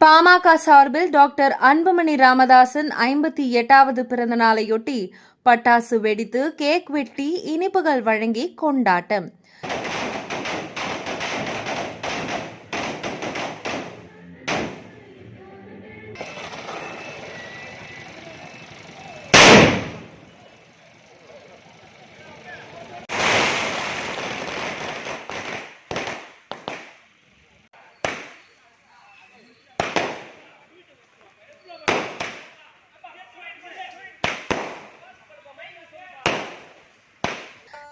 பாமக சார்பில் டாக்டர் அன்புமணி ராமதாசன் ஐம்பத்தி எட்டாவது பிறந்த நாளையொட்டி பட்டாசு வெடித்து கேக் வெட்டி இனிப்புகள் வழங்கி கொண்டாட்டம்.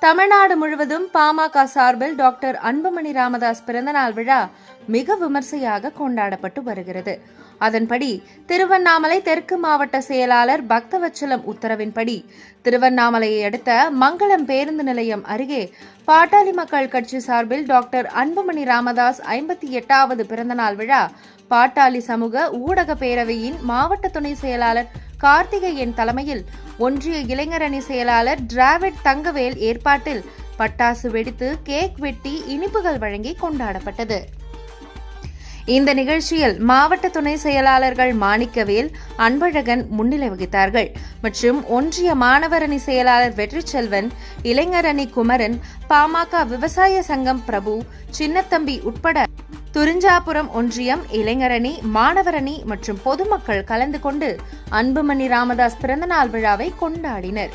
தமிழ்நாடு முழுவதும் பாமக சார்பில் டாக்டர் அன்புமணி ராமதாஸ் பிறந்தநாள் விழா மிக விமர்சையாக கொண்டாடப்பட்டு வருகிறது. அதன்படி திருவண்ணாமலை தெற்கு மாவட்ட செயலாளர் பக்தவச்சலம் உத்தரவின்படி திருவண்ணாமலையை அடுத்த மங்களம் பேருந்து நிலையம் அருகே பாட்டாளி மக்கள் கட்சி சார்பில் டாக்டர் அன்புமணி ராமதாஸ் ஐம்பத்தி எட்டாவது பிறந்தநாள் விழா பாட்டாளி சமூக ஊடக பேரவையின் மாவட்ட துணை செயலாளர் கார்த்திகேயன் தலைமையில் ஒன்றிய இளைஞரணி செயலாளர் டிராவிட் தங்கவேல் ஏற்பாட்டில் பட்டாசு வெடித்து கேக் வெட்டி இனிப்புகள் வழங்கி கொண்டாடப்பட்டது. இந்த நிகழ்ச்சியில் மாவட்ட துணை செயலாளர்கள் மாணிக்கவேல் அன்பழகன் முன்னிலை வகித்தார்கள். மற்றும் ஒன்றிய மாணவரணி செயலாளர் வெற்றி செல்வன் இளைஞரணி குமரன் பாமக விவசாய சங்கம் பிரபு சின்னத்தம்பி உட்பட துரிஞ்சாபுரம் ஒன்றியம் இளைஞரணி மாணவரணி மற்றும் பொதுமக்கள் கலந்து கொண்டு அன்புமணி ராமதாஸ் பிறந்தநாள் விழாவை கொண்டாடினர்.